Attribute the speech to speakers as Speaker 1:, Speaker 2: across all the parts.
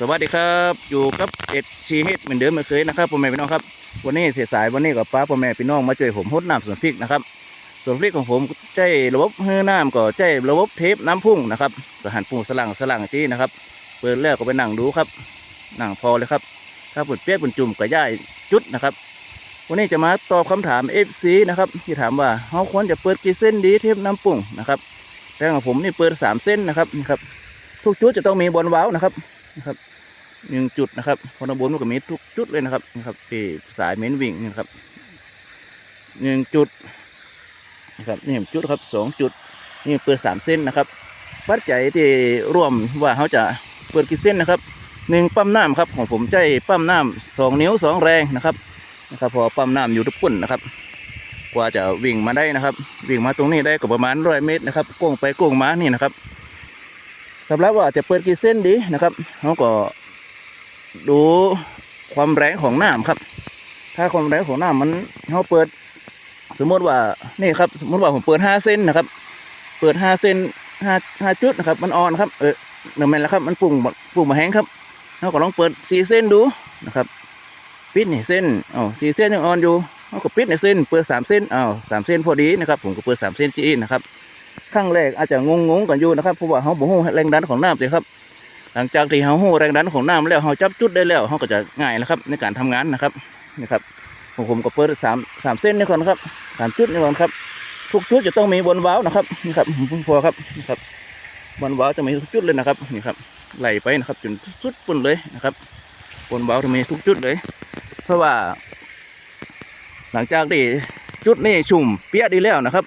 Speaker 1: สวัสดีครับ อยู่กับเอ็ดชีฮิตเหมือนเดิมเหมือนเคยนะครับพ่อแม่พี่น้องครับ วันนี้เสียสายวันนี้กับป้าพ่อแม่พี่น้องมาช่วยผมหดน้ำสวนพริกนะครับสวนพริกของผมใช้ระบบเฮือน้ำก็ใช้ระบบเทปน้ำพุ่งนะครับสหันปุ่งสลังสลังจี้นะครับเปิดแล้วก็ไปนั่งดูครับนั่งพอเลยครับ ถ้าปุ่นเปียกปุ่นจุ่มก็ย่ายจุดนะครับ วันนี้จะมาตอบคำถาม FC นะครับที่ถามว่าเขาควรจะเปิดกี่เส้นดีเทปน้ำปุ่งนะครับแต่ของผมนี่เปิดสามเส้นนะครับนี่ครับทุกจุดจะต้องมีบอลว้าวนะครับ นะครับหนึ่งจุดนะครับพอนบนมันก็มีทุกจุดเลยนะครับนะครับที่สายเมนวิ่งนะครับหนึ่งจุดนะครับนี่จุดครับสองจุด นี่เปิดสามเส้นนะครับปัจจัยที่ร่วมว่าเขาจะเปิดกี่เส้นนะครับหนึ่งปั๊มน้ำครับของผมใจปั๊มน้ำสองนิ้วสองแรงนะครับนะครับ พอปั๊มน้ำอยู่ทุกปุ่นนะครับ กว่าจะวิ่งมาได้นะครับ วิ่งมาตรงนี้ได้ก็ประมาณร้อยเมตรนะครับโก้งไปโก้งมานี่นะครับ สำหรับว่าจะเปิดกี่เส้นดีนะครับเขาก็ดูความแรงของน้ำครับ ถ้าความแรงของน้ำมันเขาเปิด สมมติว่านี่ครับ สมมติว่าผมเปิดห้าเส้นนะครับ เปิดห้าเส้นห้าห้าจุดนะครับ มันอ่อนครับ เออหนั่นแมนแล้วครับ มันปุ่งปุ่งมาแห้งครับเขาก็ลองเปิดสี่เส้นดูนะครับ ปิดนี่เส้นอ๋อสี่เส้นยังอ่อนอยู่เขาก็ปิดในเส้น เปิดสามเส้นอ้าวสามเส้นพอดีนะครับ ผมก็เปิดสามเส้นจีนะครับ ขั้งแรกอาจจะงงงๆกันอยู่นะครับเพราะว่าเขาบ่ฮู้แรงดันของน้ำเลยครับ หลังจากที่เขาฮู้แรงดันของน้ำแล้วเขาจับจุดได้แล้วเขาก็จะง่ายนะครับในการทำงานนะครับนี่ครับของผมก็เปิดสามสามเส้นนี่ก่อนครับสามจุดนี่ก่อนครับ ทุกจุดจะต้องมีบนว้าวนะครับนี่ครับพอครับนี่ครับบนว้าวจะมีทุกจุดเลยนะครับนี่ครับไหลไปนะครับจนสุดปุ่นเลยนะครับบนว้าวจะมีทุกจุดเลย เพราะว่า หลังจากที่จุดนี้ชุ่มเปียกดีแล้วนะครับ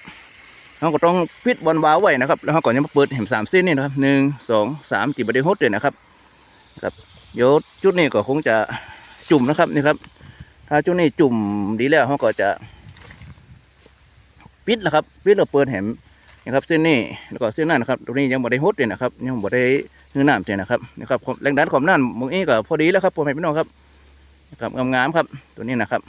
Speaker 1: เราก็ต้องปิดบอลวาวไว้นะครับ แล้วเราก็จะมาเปิดเห็มสามเส้นนี่นะครับหนึ่งสองสามจีบไดฮดเลยนะครับครับเดี๋ยวจุดนี้ก็คงจะจุ่มนะครับนี่ครับ ถ้าจุดนี้จุ่มดีแล้วเราก็จะ ปิดนะครับปิดเราเปิดเห็มนะครับเส้นนี้แล้วก็เส้นนั้นนะครับตรงนี้ยังบ่ได้ฮดเลยนะครับ ยังบ่ได้เนื้อหน้ำเลยนะครับนะครับแรงดันความน้ำบางนี้ก็พอดีแล้วครับพ่อแม่พี่น้องครับนะครับงามๆครับตัวนี้นะครับ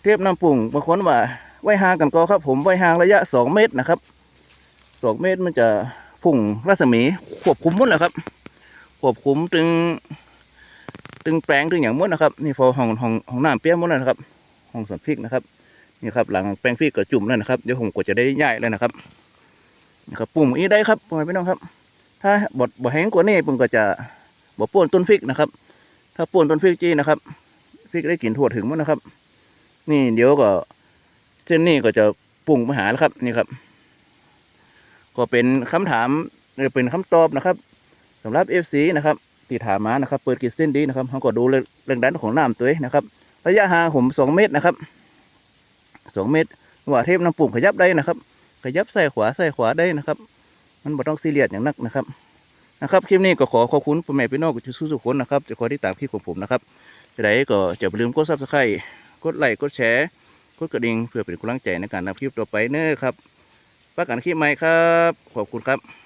Speaker 1: เทียบน้ำปุ่งบางคนว่า ไว้ห่างกันก็ครับ ผมไว้ห่างระยะสองเมตรนะครับสองเมตรมันจะพุ่งรัศมีควบคุมหมดแหละครับ ควบคุมตึงตึงแปลงตึงอย่างมดนะครับ นี่พอห้องห้องห้องน้ำเปียกหมดแล้วนะครับห้องสวนพริกนะครับนี่ครับหลังแปลงพริกก็จุ่มแล้วนะครับเดี๋ยวผมก็จะได้ย้ายแล้วนะครับนะครับปุ่มอีได้ครับพ่อแม่พี่น้องครับ ถ้าบดบ่แห้งกว่านี้ปุ่มก็จะบ่ป่วนต้นพริกนะครับ ถ้าป่วนต้นพริกจีนะครับพริกได้กลิ่นทั่วถึงหมดนะครับ นี่เดี๋ยวก็ เส้นนี้ก็จะปุ่งมาหาแล้วครับนี่ครับ ก็เป็นคำถามหรือเป็นคำตอบนะครับสำหรับ FC นะครับที่ถามมานะครับ เปิดกี่เส้นดีนะครับเขาก็ดูเรื่องดันของน้ำตัวเองนะครับ ระยะห่างผมสองเมตรนะครับสองเมตรว่าเทพน้ำปุ่งขยับได้นะครับ ขยับใส่ขวาใส่ขวาได้นะครับ มันบ่ต้องซีเรียสอย่างนักนะครับนะครับคลิปนี้ก็ขอขอบคุณพ่อแม่พี่น้องทุกทุกคนนะครับจะคอยที่ตามคลิปของผมนะครับจะได้ก็จะอย่าลืมกดซับสไครต์กดไลค์กดแชร์ กดกระดิ่งเพื่อเป็นกำลังใจในการนำคลิปต่อไปเนอครับประกันคลิปใหม่ครับ ขอบคุณครับ